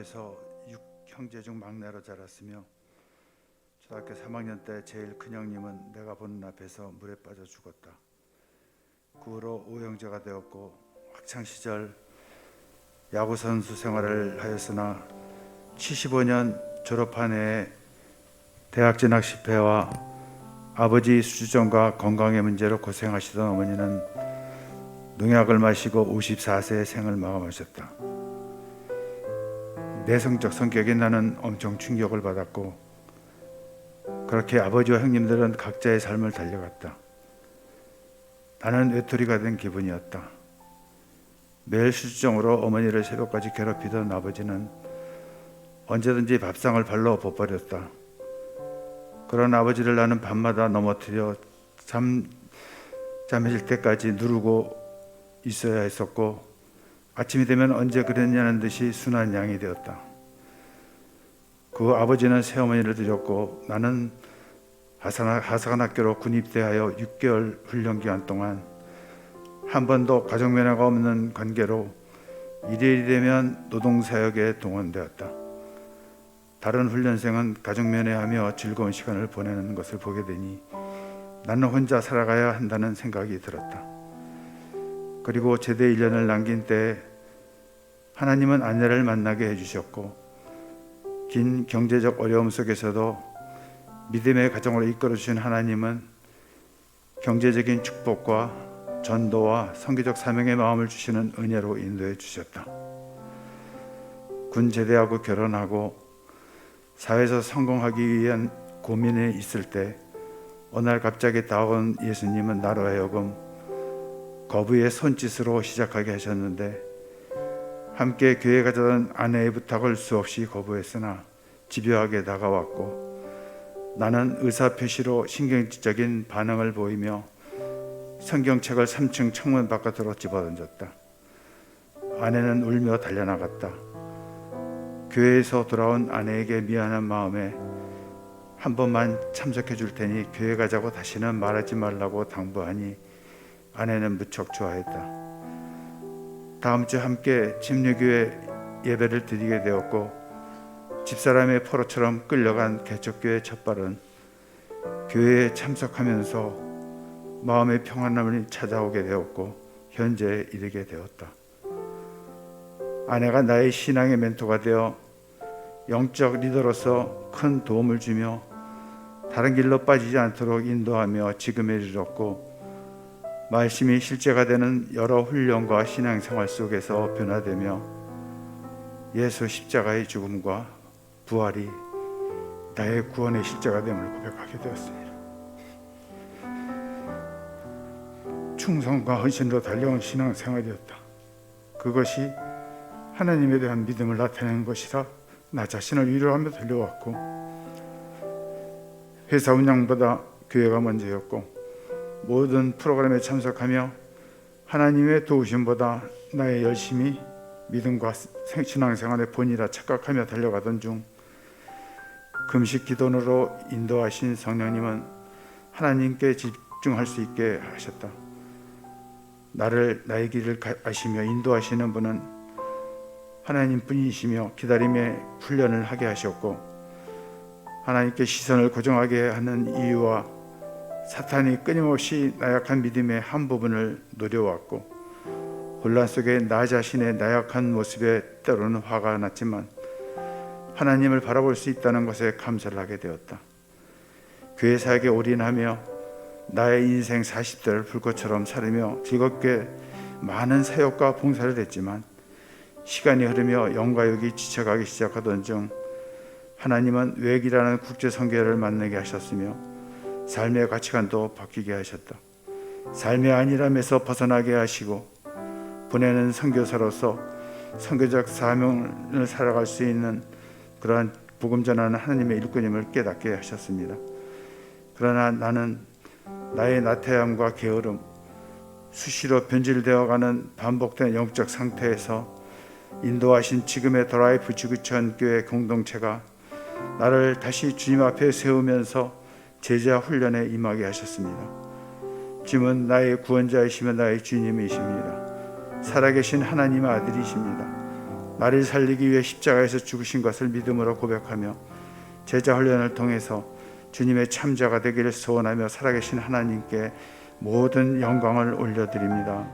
가부에서 육 형제 중 막내로 자랐으며 초등학교 3학년 때 제일 큰 형님은 내가 보는 앞에서 물에 빠져 죽었다. 그 후로 오형제가 되었고 학창 시절 야구 선수 생활을 하였으나 75년 졸업한 해에 대학 진학 실패와 아버지 수주증과 건강의 문제로 고생하시던 어머니는 농약을 마시고 54세에 생을 마감하셨다. 내성적 성격인 나는 엄청 충격을 받았고 그렇게 아버지와 형님들은 각자의 삶을 달려갔다. 나는 외톨이가 된 기분이었다. 매일 수주증으로 어머니를 새벽까지 괴롭히던 아버지는 언제든지 밥상을 발로 엎어버렸다. 그런 아버지를 나는 밤마다 넘어뜨려 잠 잠해질 때까지 누르고 있어야 했었고 아침이 되면 언제 그랬냐는 듯이 순한 양이 되었다. 그 아버지는 새어머니를 들였고 나는 하사관, 학교로 군입대하여 6개월 훈련 기간 동안 한 번도 가정 면허가 없는 관계로 일일이 되면 노동 사역에 동원되었다. 다른 훈련생은 가정 면회하며 즐거운 시간을 보내는 것을 보게 되니 나는 혼자 살아가야 한다는 생각이 들었다. 그리고 제대 1년을 남긴 때 하나님은 아내를 만나게 해주셨고 긴 경제적 어려움 속에서도 믿음의 가정으로 이끌어 주신 하나님은 경제적인 축복과 전도와 성교적 사명의 마음을 주시는 은혜로 인도해 주셨다. 군 제대하고 결혼하고 사회에서 성공하기 위한 고민에 있을 때 어느 날 갑자기 다가온 예수님은 나로 하여금 거부의 손짓으로 시작하게 하셨는데 함께 교회 가자던 아내의 부탁을 수없이 거부했으나 집요하게 다가왔고 나는 의사 표시로 신경질적인 반응을 보이며 성경책을 3층 창문 바깥으로 집어던졌다. 아내는 울며 달려나갔다. 교회에서 돌아온 아내에게 미안한 마음에 한 번만 참석해 줄 테니 교회 가자고 다시는 말하지 말라고 당부하니 아내는 무척 좋아했다. 다음 주 함께 침례교회 예배를 드리게 되었고 집사람의 포로처럼 끌려간 개척교회 첫 발은 교회에 참석하면서 마음의 평안함을 찾아오게 되었고 현재에 이르게 되었다. 아내가 나의 신앙의 멘토가 되어 영적 리더로서 큰 도움을 주며 다른 길로 빠지지 않도록 인도하며 지금에 이르렀고 말씀이 실제가 되는 여러 훈련과 신앙생활 속에서 변화되며 예수 십자가의 죽음과 부활이 나의 구원의 실제가 됨을 고백하게 되었습니다. 충성과 헌신으로 달려온 신앙생활이었다. 그것이 하나님에 대한 믿음을 나타내는 것이라 나 자신을 위로하며 달려왔고 회사 운영보다 교회가 먼저였고 모든 프로그램에 참석하며 하나님의 도우심보다 나의 열심히 믿음과 신앙생활의 본이라 착각하며 달려가던 중 금식 기도로 인도하신 성령님은 하나님께 집중할 수 있게 하셨다. 나를 나의 길을 아시며 인도하시는 분은 하나님뿐이시며 기다림의 훈련을 하게 하셨고 하나님께 시선을 고정하게 하는 이유와 사탄이 끊임없이 나약한 믿음의 한 부분을 노려왔고 혼란 속에 나 자신의 나약한 모습에 때로는 화가 났지만 하나님을 바라볼 수 있다는 것에 감사를 하게 되었다. 교회 사역에 올인하며 나의 인생 40대를 불꽃처럼 살으며 즐겁게 많은 사역과 봉사를 했지만 시간이 흐르며 영과욕이 지쳐가기 시작하던 중 하나님은 외기라는 국제 선교를 만나게 하셨으며 삶의 가치관도 바뀌게 하셨다. 삶의 안일함에서 벗어나게 하시고 보내는 선교사로서 선교적 사명을 살아갈 수 있는 그러한 복음 전하는 하나님의 일꾼임을 깨닫게 하셨습니다. 그러나 나는 나의 나태함과 게으름, 수시로 변질되어가는 반복된 영적 상태에서 인도하신 지금의 드라이브 지구촌 교회 공동체가 나를 다시 주님 앞에 세우면서 제자 훈련에 임하게 하셨습니다. 주님은 나의 구원자이시며 나의 주님이십니다. 살아계신 하나님의 아들이십니다. 나를 살리기 위해 십자가에서 죽으신 것을 믿음으로 고백하며 제자 훈련을 통해서 주님의 참자가 되기를 소원하며 살아계신 하나님께 모든 영광을 올려드립니다.